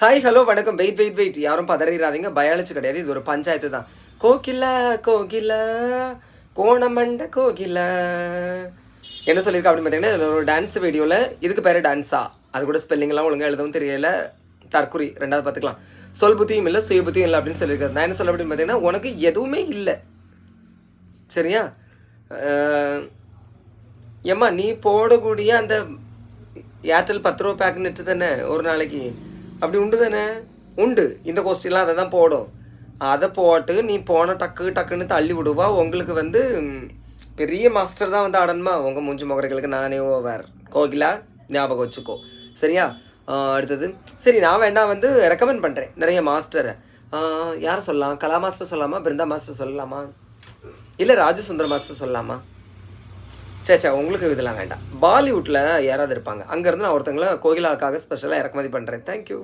Hi hello வணக்கம். Wait wait wait யாரும் பதறிடாதீங்க. பயாலஜி கிடையாது. இது ஒரு பஞ்சாயத்து தான். கோகிலா கோகிலா கோணமண்ட கோகிலா. என்ன சொல்லியிருக்கா அப்படின்னு பார்த்தீங்கன்னா ஒரு டான்ஸ் வீடியோவில் இதுக்கு பேர் டான்ஸா அது கூட ஸ்பெல்லிங்லாம் ஒழுங்காக எழுதவும் தெரியல. தற்குறி. ரெண்டாவது பார்த்துக்கலாம். சொல் புத்தியும் இல்லை சுய புத்தியும் இல்லை அப்படின்னு சொல்லியிருக்காரு. நான் என்ன சொல்ல அப்படின்னு பார்த்தீங்கன்னா உனக்கு எதுவுமே இல்லை. சரியா? ஏம்மா நீ போடக்கூடிய அந்த ஏர்டெல் பத்து ரூபா பேக் நெட்டு தானே ஒரு நாளைக்கு. அப்படி உண்டு தானே? உண்டு. இந்த கொஸ்டின்லாம் அதை தான் போடும். அதை போட்டு நீ போன டக்கு டக்குன்னு தள்ளி விடுவா. உங்களுக்கு வந்து பெரிய மாஸ்டர் தான் வந்து ஆடணுமா உங்கள் மூஞ்சி முகரைகளுக்கு நானே ஓவர் கோகிலா ஞாபகம் வச்சுக்கோ. சரியா? அடுத்தது. சரி நான் வேணா வந்து ரெக்கமெண்ட் பண்ணுறேன் நிறைய மாஸ்டரை யாரை சொல்லலாம்? கலா மாஸ்டர் சொல்லலாமா? பிருந்தா மாஸ்டர் சொல்லலாமா? இல்லை ராஜசுந்தர மாஸ்டர் சொல்லலாமா? சரி சரி உங்களுக்கு இதெல்லாம் வேண்டாம். பாலிவுட்டில் யாராவது இருப்பாங்க. அங்கேருந்து நான் ஒருத்தங்களை கோகிலாவுக்காக ஸ்பெஷலாக இறக்குமதி பண்ணுறேன் தேங்க்யூ